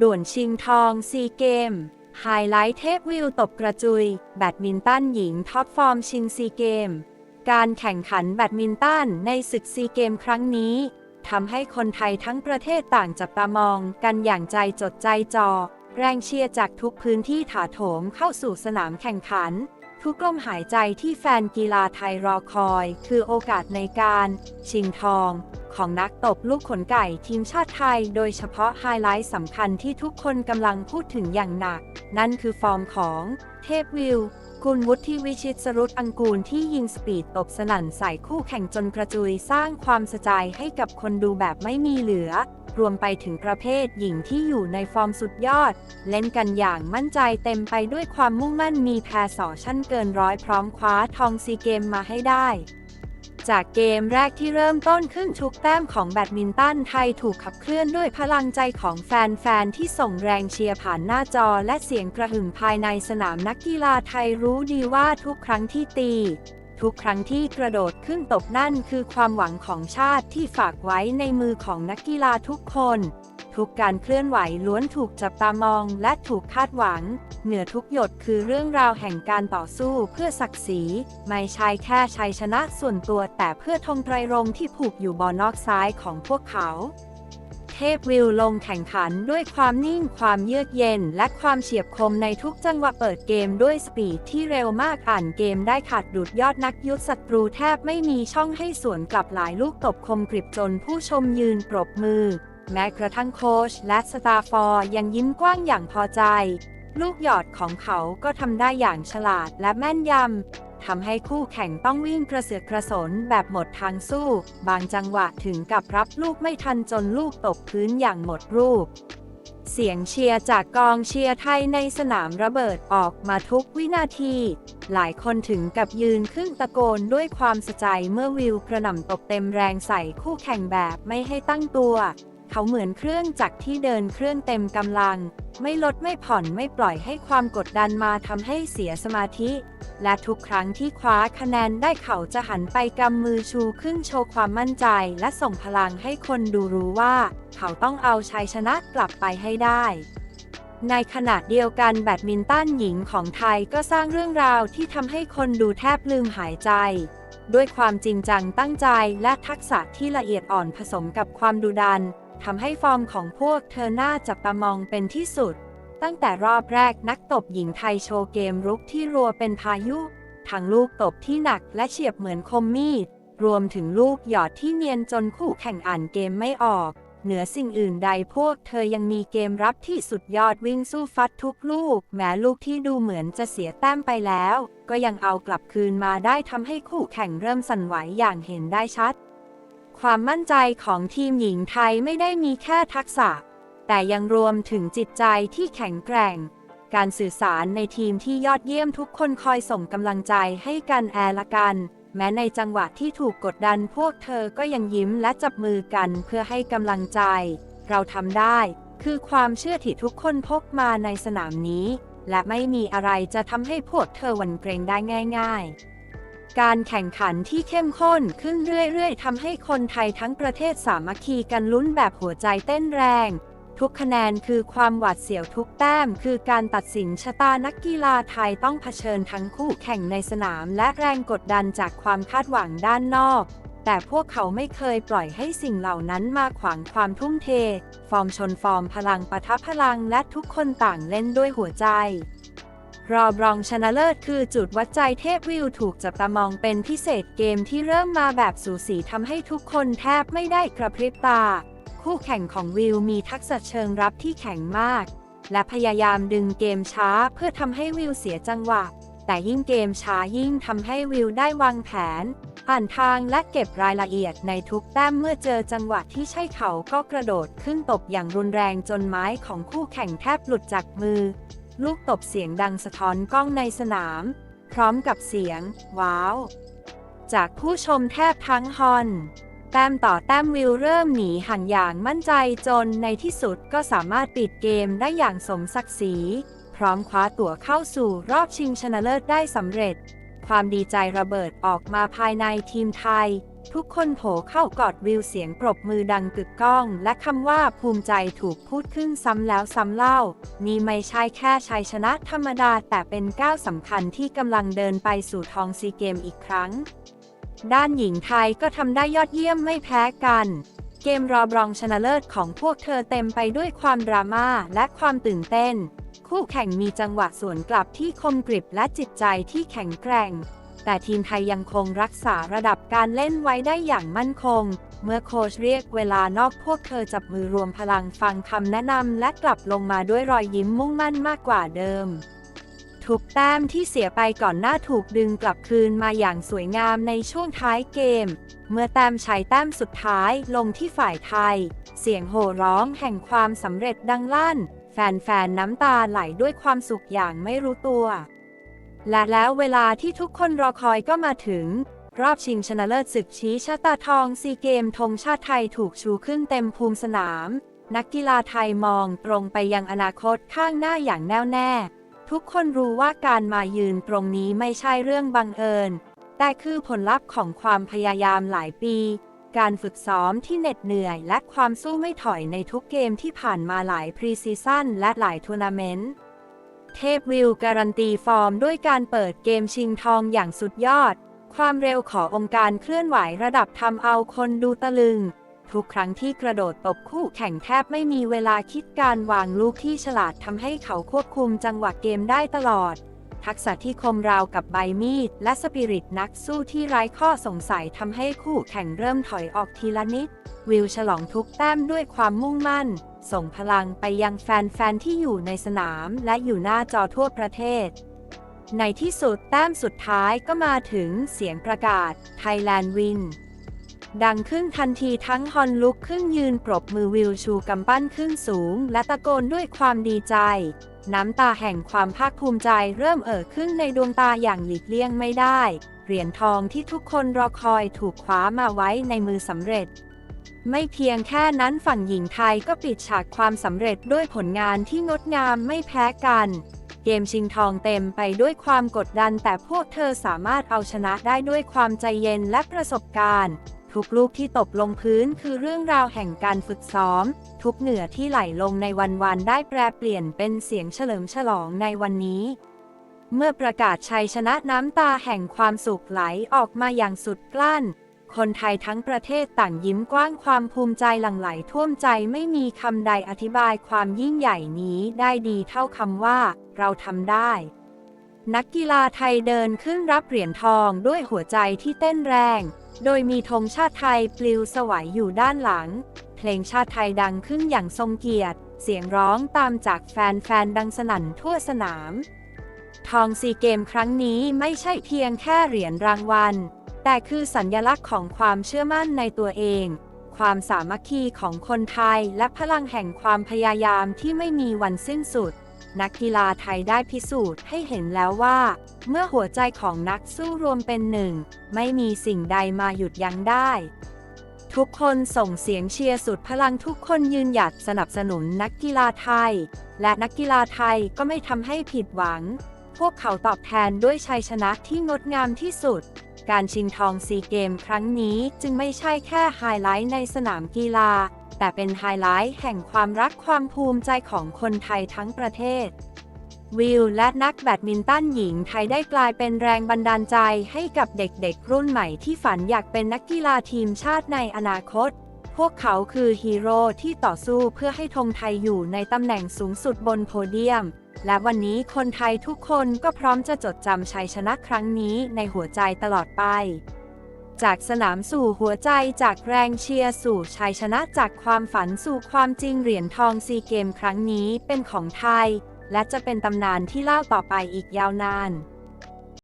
ด่วนชิงทองซีเกม ไฮไลท์เทพวิวตบกระจุย แบดมินตันหญิงท็อปฟอร์มชิงซีเกม การแข่งขันแบดมินตันในศึกซีเกมครั้งนี้ทำให้คนไทยทั้งประเทศต่างจับตามองกันอย่างใจจดใจจ่อแรงเชียร์จากทุกพื้นที่ถาโถมเข้าสู่สนามแข่งขัน ทุกลมหายใจที่แฟนกีฬาไทยรอคอย คือโอกาสในการ ชิงทอง ของนักตบลูกขนไก่ทีมชาติไทย โดยเฉพาะไฮไลท์สำคัญที่ทุกคนกำลังพูดถึงอย่างหนัก นั่นคือฟอร์มของเทพวิวกุลวุฒิวิชิตสรุตอังกูลที่ยิงสปีดตบสนั่นใส่คู่แข่งจนกระจุยสร้างความสะใจให้กับคนดูแบบไม่มีเหลือ รวมไปถึงประเภทหญิงที่อยู่ในฟอร์มสุดยอด เล่นกันอย่างมั่นใจเต็มไปด้วยความมุ่งมั่นมีแพรสอชั่นเกินร้อยพร้อมคว้าทองซีเกมมาให้ได้จากเกมแรกที่เริ่มต้นขึ้นทุกแต้มของแบดมินตันไทยถูกขับเคลื่อนด้วยพลังใจของแฟน ๆ ที่ส่งแรงเชียร์ผ่านหน้าจอและเสียงกระหึ่มภายในสนามนักกีฬาไทยรู้ดีว่าทุกครั้งที่ตี ทุกครั้งที่กระโดดขึ้นตบนั่นคือความหวังของชาติที่ฝากไว้ในมือของนักกีฬาทุกคน ทุกการเคลื่อนไหวล้วนถูกจับตามองและถูกคาดหวัง เหนือทุกหยดคือเรื่องราวแห่งการต่อสู้เพื่อศักดิ์ศรี ไม่ใช่แค่ชัยชนะส่วนตัวแต่เพื่อธงไตรรงที่ผูกอยู่บนนอกซ้ายของพวกเขา ทพวิวลงแข่งขันด้วยความนิ่งความเยือกเย็น และความเฉียบคมในทุกจังหวะเปิดเกมด้วยสปีดที่เร็วมากอ่านเกมได้ขาดดุดยอดนักยุทธศัตรูแทบไม่มีช่องให้สวนกลับหลายลูกตบคมกริบจนผู้ชมยืนปรบมือ แม้กระทั่งโค้ชและสตาฟอร์ยังยิ้มกว้างอย่างพอใจ ลูกหยอดของเขาก็ทำได้อย่างฉลาดและแม่นยำ ทำให้คู่แข่งต้องวิ่งกระเสือกกระสนแบบหมดทางสู้ บางจังหวะถึงกับรับลูกไม่ทันจนลูกตกพื้นอย่างหมดรูป เสียงเชียร์จากกองเชียร์ไทยในสนามระเบิดออกมาทุกวินาที หลายคนถึงกับยืนขึ้นตะโกนด้วยความสะใจเมื่อวิวกระหน่ำตบเต็มแรงใส่คู่แข่งแบบไม่ให้ตั้งตัว เขาเหมือนเครื่องจักรที่เดินเครื่องเต็มกำลัง ไม่ลดไม่ผ่อนไม่ปล่อยให้ความกดดันมาทำให้เสียสมาธิ และทุกครั้งที่คว้าคะแนนได้เขาจะหันไปกำมือชูขึ้นโชว์ความมั่นใจ และส่งพลังให้คนดูรู้ว่า เขาต้องเอาชัยชนะกลับไปให้ได้ในขณะเดียวกันแบดมินตันหญิงของไทยก็สร้างเรื่องราวที่ทำให้คนดูแทบลืมหายใจ ด้วยความจริงจังตั้งใจและทักษะที่ละเอียดอ่อนผสมกับความดุดัน ทำให้ฟอร์มของพวกเธอน่าจับตามองเป็นที่สุด ตั้งแต่รอบแรกนักตบหญิงไทยโชว์เกมรุกที่รัวเป็นพายุ ทั้งลูกตบที่หนักและเฉียบเหมือนคมมีด รวมถึงลูกหยอดที่เนียนจนคู่แข่งอ่านเกมไม่ออก เหนือสิ่งอื่นใดพวกเธอยังมีเกมรับที่สุดยอดวิ่งสู้ฟัดทุกลูก แม้ลูกที่ดูเหมือนจะเสียแต้มไปแล้ว ก็ยังเอากลับคืนมาได้ทำให้คู่แข่งเริ่มสั่นไหวอย่างเห็นได้ชัด ความมั่นใจของทีมหญิงไทยไม่ได้มีแค่ทักษะ แต่ยังรวมถึงจิตใจที่แข็งแกร่ง การสื่อสารในทีมที่ยอดเยี่ยมทุกคนคอยส่งกำลังใจให้กันแอละกัน แม้ในจังหวะที่ถูกกดดันพวกเธอก็ยังยิ้มและจับมือกันเพื่อให้กำลังใจ เราทำได้ คือความเชื่อที่ทุกคนพกมาในสนามนี้ และไม่มีอะไรจะทำให้พวกเธอหวั่นเกรงได้ง่าย ๆ การแข่งขันที่เข้มข้นขึ้นเรื่อยๆทำให้คนไทยทั้งประเทศสามัคคีกันลุ้นแบบหัวใจเต้นแรง ทุกคะแนนคือความหวาดเสียวทุกแต้ม คือการตัดสินชะตานักกีฬาไทยต้องเผชิญทั้งคู่แข่งในสนาม และแรงกดดันจากความคาดหวังด้านนอก แต่พวกเขาไม่เคยปล่อยให้สิ่งเหล่านั้นมาขวางความทุ่มเท ฟอร์มชนฟอร์มพลังปะทะพลังและทุกคนต่างเล่นด้วยหัวใจ รอบรองชนะเลิศคือจุดวัดใจเทพวิวถูกจับตามองเป็นพิเศษเกมที่เริ่มมาแบบสูสีทำให้ทุกคนแทบไม่ได้กระพริบตา คู่แข่งของวิวมีทักษะเชิงรับที่แข็งมาก และพยายามดึงเกมช้าเพื่อทำให้วิวเสียจังหวะ แต่ยิ่งเกมช้ายิ่งทำให้วิวได้วางแผน อ่านทางและเก็บรายละเอียดในทุกแต้มเมื่อเจอจังหวะที่ใช่เขาก็กระโดดขึ้นตบอย่างรุนแรงจนไม้ของคู่แข่งแทบหลุดจากมือ ลูกตบเสียงดังสะท้อนกล้องในสนาม พร้อมกับเสียง ว้าว จากผู้ชมแทบทั้งฮอนแต้มต่อแต้มวิวเริ่มหนีห่างอย่างมั่นใจจนในที่สุดก็สามารถปิดเกมได้อย่างสมศักดิ์ศรี พร้อมคว้าตั๋วเข้าสู่รอบชิงชนะเลิศได้สำเร็จ ความดีใจระเบิดออกมาภายในทีมไทย ทุกคนโผเข้ากอดวิวเสียงปรบมือดังกึกก้อง และคำว่าภูมิใจถูกพูดขึ้นซ้ำแล้วซ้ำเล่า นี่ไม่ใช่แค่ชัยชนะธรรมดาแต่เป็นก้าวสำคัญที่กำลังเดินไปสู่ทองซีเกมอีกครั้ง ด้านหญิงไทยก็ทำได้ยอดเยี่ยมไม่แพ้กันเกมรอบรองชนะเลิศของพวกเธอเต็มไปด้วยความดราม่าและความตื่นเต้น คู่แข่งมีจังหวะสวนกลับที่คมกริบและจิตใจที่แข็งแกร่ง แต่ทีมไทยยังคงรักษาระดับการเล่นไว้ได้อย่างมั่นคง เมื่อโค้ชเรียกเวลานอกพวกเธอจับมือรวมพลังฟังคำแนะนำและกลับลงมาด้วยรอยยิ้มมุ่งมั่นมากกว่าเดิมทุกแต้มที่เสียไปก่อนหน้าถูกดึงกลับคืนมาอย่างสวยงามในช่วงท้ายเกม เมื่อแต้มชัยแต้มสุดท้ายลงที่ฝ่ายไทย เสียงโห่ร้องแห่งความสำเร็จดังลั่น แฟนๆ น้ำตาไหลด้วยความสุขอย่างไม่รู้ตัว และแล้วเวลาที่ทุกคนรอคอยก็มาถึง รอบชิงชนะเลิศศึกชี้ชะตาทองซีเกมธงชาติไทยถูกชูขึ้นเต็มภูมิสนาม นักกีฬาไทยมองตรงไปยังอนาคตข้างหน้าอย่างแน่วแน่ ทุกคนรู้ว่าการมายืนตรงนี้ไม่ใช่เรื่องบังเอิญ แต่คือผลลัพธ์ของความพยายามหลายปี การฝึกซ้อมที่เหน็ดเหนื่อย และความสู้ไม่ถอยในทุกเกมที่ผ่านมาหลายพรีซีซั่นและหลายทัวร์นาเมนต์ เทพวิวการันตีฟอร์มด้วยการเปิดเกมชิงทองอย่างสุดยอด ความเร็วขององค์การเคลื่อนไหวระดับทำเอาคนดูตะลึง ทุกครั้งที่กระโดดตบคู่แข่งแทบไม่มีเวลาคิดการวางลูกที่ฉลาดทำให้เขาควบคุมจังหวะเกมได้ตลอด ทักษะที่คมราวกับใบมีด และสปิริตนักสู้ที่ไร้ข้อสงสัยทำให้คู่แข่งเริ่มถอยออกทีละนิด วิวฉลองทุกแต้มด้วยความมุ่งมั่น ส่งพลังไปยังแฟน ๆ ที่อยู่ในสนามและอยู่หน้าจอทั่วประเทศ ในที่สุดแต้มสุดท้ายก็มาถึงเสียงประกาศ Thailand Win ดังขึ้นทันทีทั้งฮอนลุกขึ้นยืนปรบมือวิวชูกำปั้นขึ้นสูง และตะโกนด้วยความดีใจ น้ำตาแห่งความภาคภูมิใจเริ่มเอ่อขึ้นในดวงตาอย่างหลีกเลี่ยงไม่ได้ เหรียญทองที่ทุกคนรอคอยถูกคว้ามาไว้ในมือสำเร็จ ไม่เพียงแค่นั้นฝั่งหญิงไทยก็ปิดฉากความสำเร็จด้วยผลงานที่งดงามไม่แพ้กัน เกมชิงทองเต็มไปด้วยความกดดันแต่พวกเธอสามารถเอาชนะได้ด้วยความใจเย็นและประสบการณ์ ทุกลูกที่ตกลงพื้นคือเรื่องราวแห่งการฝึกซ้อม ทุกเหนือที่ไหลลงในวันวานได้แปรเปลี่ยนเป็นเสียงเฉลิมฉลองในวันนี้ เมื่อประกาศชัยชนะน้ำตาแห่งความสุขไหลออกมาอย่างสุดกลั้น คนไทยทั้งประเทศต่างยิ้มกว้างความภูมิใจหลั่งไหลท่วมใจไม่มีคำใดอธิบายความยิ่งใหญ่นี้ได้ดีเท่าคำว่า เราทำได้ นักกีฬาไทยเดินขึ้นรับเหรียญทองด้วยหัวใจที่เต้นแรง โดยมีธงชาติไทยปลิวสวัยอยู่ด้านหลัง เพลงชาติไทยดังขึ้นอย่างทรงเกียรติ เสียงร้องตามจากแฟนๆดังสนั่นทั่วสนาม ทองซีเกมครั้งนี้ไม่ใช่เพียงแค่เหรียญรางวัล แต่คือสัญญลักษณ์ของความเชื่อมั่นในตัวเอง ความสามัคคีของคนไทย และพลังแห่งความพยายามที่ไม่มีวันสิ้นสุด นักกีฬาไทยได้พิสูจน์ให้เห็นแล้วว่า เมื่อหัวใจของนักสู้รวมเป็นหนึ่ง ไม่มีสิ่งใดมาหยุดยั้งได้ ทุกคนส่งเสียงเชียร์สุดพลังทุกคนยืนหยัดสนับสนุนนักกีฬาไทย และนักกีฬาไทยก็ไม่ทำให้ผิดหวัง พวกเขาตอบแทนด้วยชัยชนะที่งดงามที่สุด การชิงทองซีเกม ครั้งนี้จึงไม่ใช่แค่ไฮไลท์ในสนามกีฬา แต่เป็นไฮไลท์แห่งความรักความภูมิใจของคนไทยทั้งประเทศ วิวและนักแบดมินตันหญิงไทยได้กลายเป็นแรงบันดาลใจให้กับเด็กๆ รุ่นใหม่ที่ฝันอยากเป็นนักกีฬาทีมชาติในอนาคต พวกเขาคือฮีโร่ที่ต่อสู้เพื่อให้ธงไทยอยู่ในตำแหน่งสูงสุดบนโพเดียม และวันนี้คนไทยทุกคนก็พร้อมจะจดจำชัยชนะครั้งนี้ในหัวใจตลอดไป จากสนามสู่หัวใจจากแรงเชียร์สู่ชัยชนะจากความฝันสู่ความจริงเหรียญทองซีเกมครั้งนี้เป็นของไทย และจะเป็นตำนานที่เล่าต่อไปอีกยาวนาน